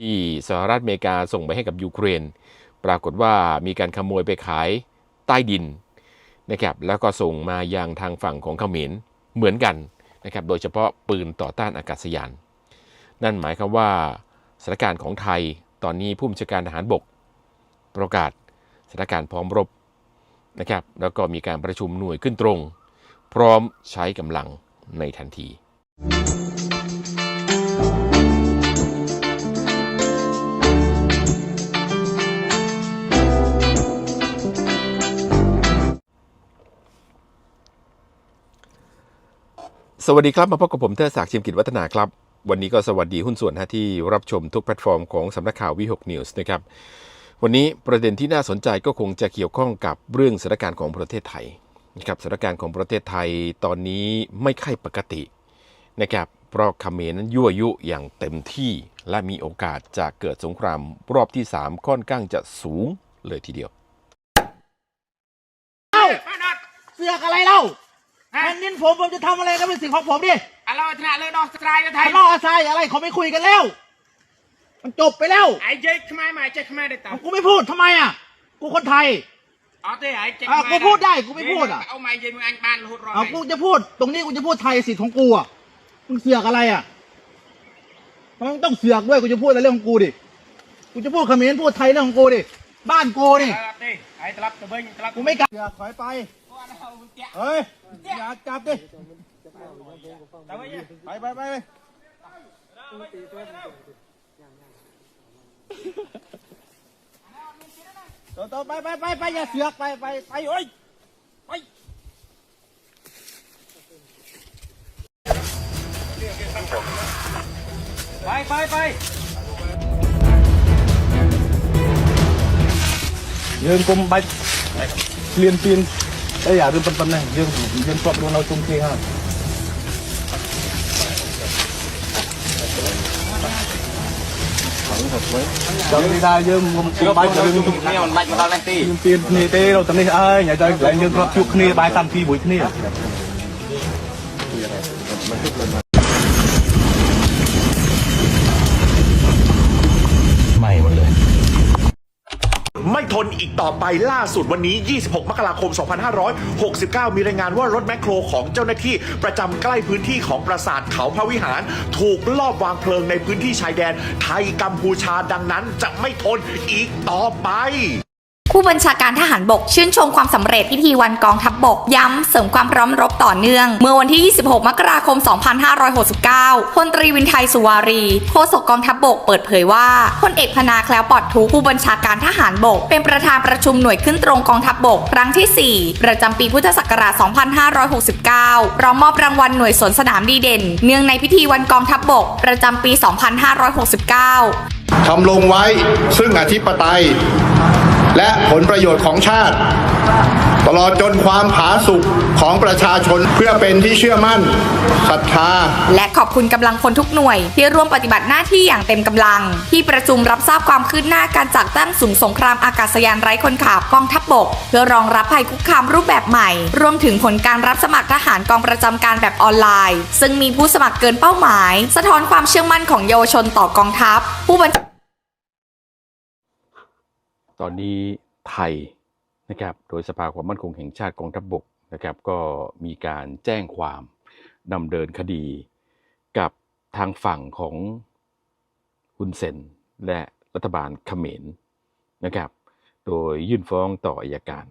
ที่สหรัฐอเมริกาส่งไปให้กับยูเครน ปรากฏว่ามีการขโมยไปขายใต้ดินนะครับแล้วก็ส่งมายังทางฝั่งของเขมรเหมือนกันนะครับโดยเฉพาะปืนต่อต้านอากาศยาน นั่นหมายความว่าสถานการณ์ของไทยตอนนี้ผู้บัญชาการทหารบก ประกาศสถานการณ์พร้อมรบนะครับแล้วก็มีการประชุมหน่วยขึ้นตรง พร้อมใช้กำลังในทันที สวัสดีครับ มาพบกับผมเทอศักดิ์ชิมกิจวัฒนาครับ วันนี้ก็สวัสดีหุ้นส่วนที่รับชมทุกแพลตฟอร์มของสำนักข่าววิหกนิวส์นะครับ วันนี้ประเด็นที่น่าสนใจก็คงจะเกี่ยวข้องกับเรื่องสถานการณ์ของประเทศไทยนะครับสถานการณ์ของประเทศไทยตอนนี้ไม่ค่อยปกตินะครับเพราะคเมนั้นยั่วยุอย่างเต็มที่ และมีโอกาสจะเกิดสงครามรอบที่ 3 ค่อนข้างจะสูงเลยทีเดียวเอามาเสือกอะไรเล่า แผ่นดินผมผมจะทำอะไรก็เป็นสิ่งของผมดิอะเราชนะเลยดอกสตรายไทยทะเลาะอะไรอะไรเขาไม่คุยกันแล้ว มันจบไปแล้วไอ้เจ๊ขมายมาไอ้เจ๊ขมายได้ตามกูไม่พูดทำไมอะ กูคนไทยอ๋อเต้ไอ้เจ๊อะกูพูดได้กูไม่พูดอะเอาไม้เย็นมึงอันบานหุดรอเอากูจะพูด ตรงนี้กูจะพูดไทยสิทธิ์ของกูอะมึงเสือกอะไรอะทำไมมึงต้องเสือกด้วยกูจะพูดอะไรเรื่องของกูดิกูจะพูดเขมรพูดไทยเรื่องของกูดิบ้านกูนี่เต้ไอ้ตลับตะเบิ้งตลับกูไม่กล้าเสือกถอยไป เฮ้ยอย่าจับดิไปไปไปโตโตไปไปไปไปอย่าเสือกไปไปไปโอ้ยไปไปไปไปยืนกลมไปเรียนปีน អីអារឿងប៉ុណ្ណេះយើងយើងធ្លាប់រស់នៅជុំគ្នាហើយដល់នេះថាយើងគុំគុំបាច់រឿងជុំគ្នាមិនបាច់មកដល់នេះទេយើងពៀនគ្នាទេនៅតែនេះអើយញ៉ៃទៅកន្លែងយើងធ្លាប់ជួបគ្នាបាយកម្មពីមួយគ្នា ไม่ทนอีกต่อไปล่าสุดวันนี้ 26 มกราคม 2569 มีรายงานว่ารถแมคโครของเจ้าหน้าที่ประจำใกล้พื้นที่ของปราสาทเขาพระวิหาร ถูกลอบวางเพลิงในพื้นที่ชายแดนไทยกัมพูชาดังนั้นจะไม่ทนอีกต่อไป ผู้บัญชาการทหารบก ชื่นชมความสำเร็จพิธีวันกองทัพบบก ย้ำเสริมความพร้อมรบต่อเนื่อง เมื่อวันที่ 26 มกราคม 2569 พลตรีวินไทยสุวารีโฆษกกองทัพบบกเปิดเผยว่าพลเอกพนาแคล้วปลอดทุกผู้บัญชาการทหารบก เป็นประธานประชุมหน่วยขึ้นตรงกองทัพบบก ครั้งที่ 4 ประจำปีพุทธศักราช 2569 พร้อมมอบรางวัลหน่วยสวนสนามดีเด่น เนื่องในพิธีวันกองทัพบบก ประจำปี 2569ทำลงไว้ซึ่งอธิปไตย และผลประโยชน์ของชาติ ตลอดจนความผาสุกของประชาชนเพื่อเป็นที่เชื่อมั่นศรัทธา และขอบคุณกำลังพลทุกหน่วย ที่ร่วมปฏิบัติหน้าที่อย่างเต็มกำลัง ที่ประชุมรับทราบความคืบหน้าการจัดตั้งศูนย์สงครามอากาศยานไร้คนขับกองทัพบบก เพื่อรองรับภัยคุกคามรูปแบบใหม่ รวมถึงผลการรับสมัครทหารกองประจำการแบบออนไลน์ ซึ่งมีผู้สมัครเกินเป้าหมาย สะท้อนความเชื่อมั่นของเยาวชนต่อกองทัพ ผู้บัญต อนนี้ไทยนะครับโดยสภาความมั่นคงแห่งชาติกองทัพบบกนะครับก็มีการแจ้งความดำเนินคดีกับทางฝั่งของฮุนเซนและรัฐบาลเขมรนะครับ โดยยื่นฟ้องต่ออายการ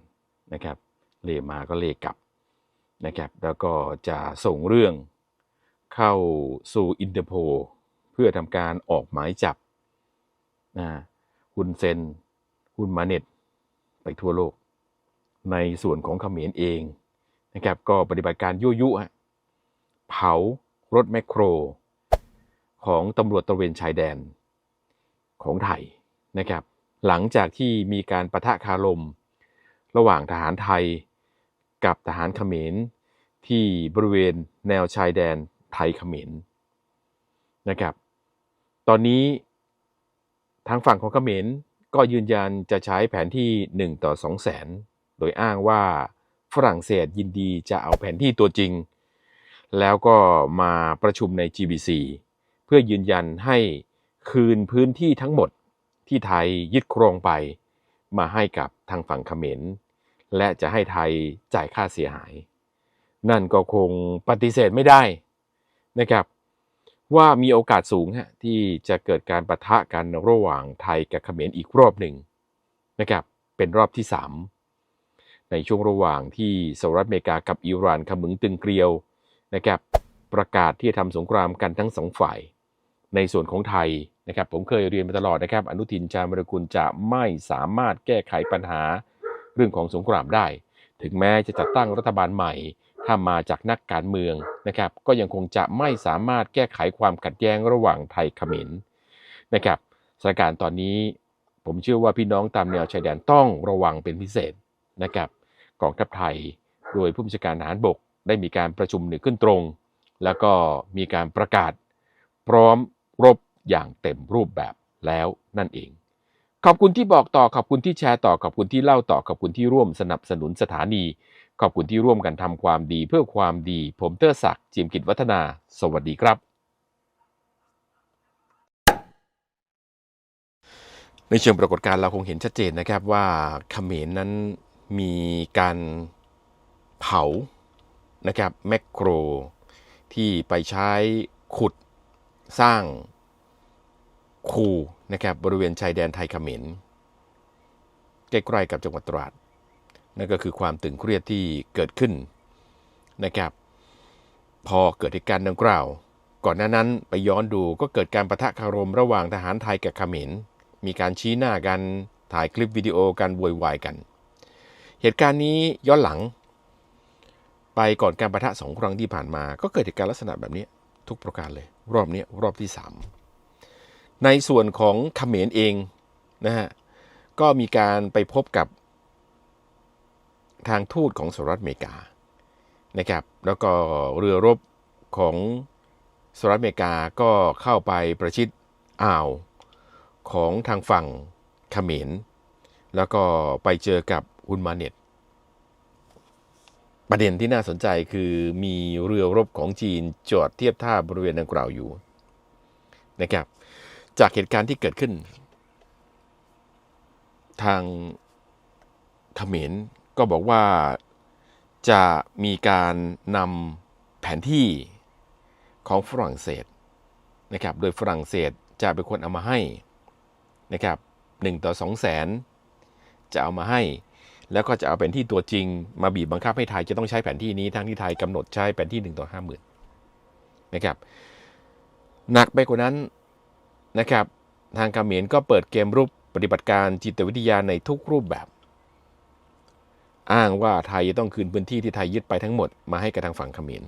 นะครับ เลมาก็เลกลับนะครับ แล้วก็จะส่งเรื่องเข้าสู่อินเตอร์โพเพื่อทำการออกหมายจับนะฮุนเซน หุ้นมาเน็ตไปทั่วโลก ในส่วนของเขมรเองนะครับก็ปฏิบัติการยั่วยุฮะเผารถแมคโคร ของตำรวจตระเวนชายแดนของไทยนะครับ หลังจากที่มีการประทะคารม ระหว่างทหารไทยกับทหารเขมร ที่บริเวณแนวชายแดนไทยเขมรนะครับ ตอนนี้ทางฝั่งของเขมร ก็ยืนยันจะใช้แผนที่ 1 ต่อ2แสน โดยอ้างว่าฝรั่งเศสยินดีจะเอาแผนที่ตัวจริง แล้วก็มาประชุมใน GBC เพื่อยืนยันให้คืนพื้นที่ทั้งหมดที่ไทยยึดครองไป มาให้กับทางฝั่งเขมร และจะให้ไทยจ่ายค่าเสียหาย นั่นก็คงปฏิเสธไม่ได้นะครับ ว่ามีโอกาสสูงฮะที่จะเกิดการปะทะกันระหว่างไทยกับเขมรอีกรอบหนึ่งนะครับเป็นรอบที่ 3 ในช่วงระหว่างที่สหรัฐอเมริกากับอิหร่านขมึงตึงเกลียวนะครับประกาศที่จะทำสงครามกันทั้งสองฝ่าย ในส่วนของไทยนะครับผมเคยเรียนมาตลอดนะครับ อนุทินชาญมรกุลจะไม่สามารถแก้ไขปัญหาเรื่องของสงครามได้ ถึงแม้จะจัดตั้งรัฐบาลใหม่ ถ้ามาจากนักการเมืองนะครับ ก็ยังคงจะไม่สามารถแก้ไขความขัดแย้งระหว่างไทยเขมรนะครับสถานการณ์ตอนนี้ผมเชื่อว่าพี่น้องตามแนวชายแดนต้องระวังเป็นพิเศษนะครับกองทัพไทยโดยผู้บัญชาการทหารบกได้มีการประชุมหนึ่งขึ้นตรง แล้วก็มีการประกาศ พร้อมรบอย่างเต็มรูปแบบแล้วนั่นเอง ขอบคุณที่บอกต่อขอบคุณที่แชร์ต่อขอบคุณที่เล่าต่อขอบคุณที่ร่วมสนับสนุนสถานี ขอบคุณที่ร่วมกันทำความดีเพื่อความดี ผมเตอร์ศักดิ์จิมกิจวัฒนา สวัสดีครับ ในเชิงปรากฏการณ์เราคงเห็นชัดเจนนะครับว่าเขมรนั้นมีการเผานะครับแมคโคร ที่ไปใช้ขุดสร้างคูนะครับบริเวณชายแดนไทยเขมรใกล้ๆกับจังหวัดตราด นั่นก็คือความตึงเครียดที่เกิดขึ้นนะครับ พอเกิดเหตุการณ์ดังกล่าว ก่อนหน้านั้นไปย้อนดูก็เกิดการประทะคารมระหว่างทหารไทยกับเขมร มีการชี้หน้ากัน ถ่ายคลิปวิดีโอกันโวยวายกัน เหตุการณ์นี้ย้อนหลัง ไปก่อนการประทะสองครั้งที่ผ่านมา ก็เกิดเหตุการณ์ลักษณะแบบนี้ทุกประการเลย รอบนี้รอบที่ 3 ในส่วนของเขมรเองนะฮะก็มีการไปพบกับ ทางทูตของสหรัฐอเมริกานะครับแล้วก็เรือรบของสหรัฐอเมริกาก็เข้าไปประชิดอ่าวของทางฝั่งเขมร แล้วก็ไปเจอกับฮุนมาเน็ต ประเด็นที่น่าสนใจคือมีเรือรบของจีนจอดเทียบท่าบริเวณดังกล่าวอยู่นะครับจากเหตุการณ์ที่เกิดขึ้น ทางเขมร ก็บอกว่าจะมีการนำแผนที่ของฝรั่งเศสนะครับ โดยฝรั่งเศสจะเป็นคนเอามาให้นะครับหนึ่งต่อสองแสนจะเอามาให้ แล้วก็จะเอาแผนที่ตัวจริง มาบีบบังคับให้ไทยจะต้องใช้แผนที่นี้ทั้งที่ไทยกำหนดใช้แผนที่หนึ่งต่อห้าหมื่นนะครับหนักไปกว่านั้นนะครับทางกาเขมรก็เปิดเกมรุกปฏิบัติการจิตวิทยาในทุกรูปแบบ อ้างว่าไทยจะต้องคืนพื้นที่ที่ไทยยึดไปทั้งหมดมาให้กับทางฝั่งเขมร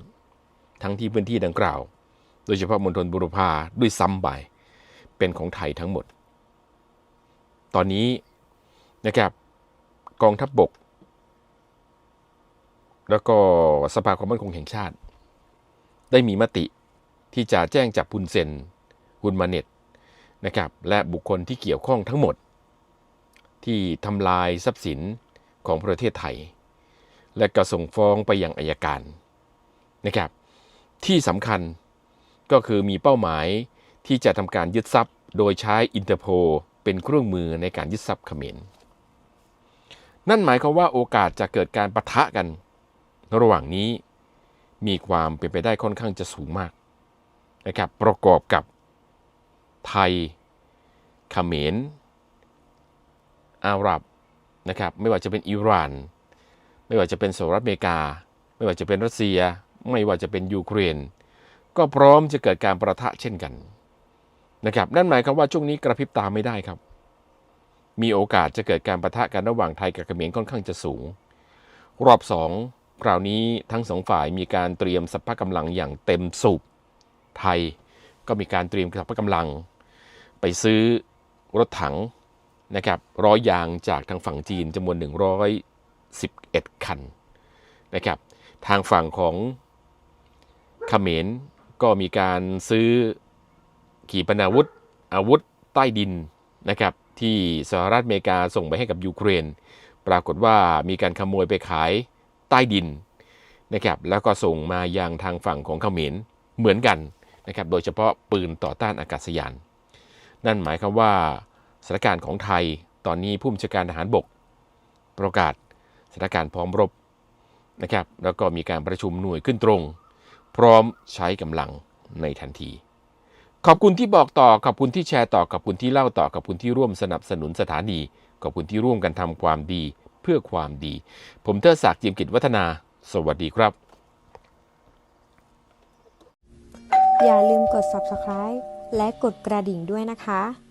ทั้งที่พื้นที่ดังกล่าว โดยเฉพาะมณฑลบุรพาด้วยซ้ำไปเป็นของไทยทั้งหมด ตอนนี้นะครับกองทัพบบก แล้วก็สภาความมั่นคงแห่งชาติ ได้มีมติที่จะแจ้งจับพุนเซนฮุนมาเน็ตนะครับและบุคคลที่เกี่ยวข้องทั้งหมด ที่ทำลายทรัพย์สิน ของประเทศไทย และก็ส่งฟ้องไปยังอายการนะครับ ที่สำคัญก็คือมีเป้าหมายที่จะทำการยึดทรัพย์ โดยใช้อินเตอร์โพเป็นเครื่องมือในการยึดทรัพย์เขมรนั่นหมายความว่าโอกาสจะเกิดการประทะกัน ระหว่างนี้มีความเป็นไปได้ค่อนข้างจะสูงมากนะครับประกอบกับไทยเขมรอาหรับ นะครับไม่ว่าจะเป็นอิหร่าน ไม่ว่าจะเป็นสหรัฐอเมริกา ไม่ว่าจะเป็นรัสเซีย ไม่ว่าจะเป็นยูเครน ก็พร้อมจะเกิดการประทะเช่นกันนะครับนั่นหมายความว่าช่วงนี้กระพริบตาไม่ได้ครับ มีโอกาสจะเกิดการประทะกันระหว่างไทยกับเขมรค่อนข้างจะสูง รอบสองคราวนี้ทั้งสองฝ่ายมีการเตรียมสัพพะกำลังอย่างเต็มสูบไทยก็มีการเตรียมสัพพะกำลัง ไปซื้อรถถัง นะครับร้อยยางจากทางฝั่งจีนจำนวน 111 คันนะครับทางฝั่งของเขมรก็มีการซื้อขีปนาวุธอาวุธใต้ดินนะครับที่สหรัฐอเมริกาส่งไปให้กับยูเครน ปรากฏว่ามีการขโมยไปขายใต้ดินนะครับแล้วก็ส่งมายังทางฝั่งของเขมรเหมือนกันนะครับโดยเฉพาะปืนต่อต้านอากาศยาน นั่นหมายความว่า สถานการณ์ของไทย ตอนนี้ผู้บัญชาการทหารบก ประกาศสถานการณ์พร้อมรบนะครับแล้วก็มีการประชุมหน่วยขึ้นตรง พร้อมใช้กำลังในทันที ขอบคุณที่บอกต่อขอบคุณที่แชร์ต่อขอบคุณที่เล่าต่อขอบคุณที่ร่วมสนับสนุนสถานีขอบคุณที่ร่วมกันทำความดีเพื่อความดี ผมเทอศักดิ์เจียมกิจวัฒนา สวัสดีครับ อย่าลืมกด subscribe และกดกระดิ่งด้วยนะคะ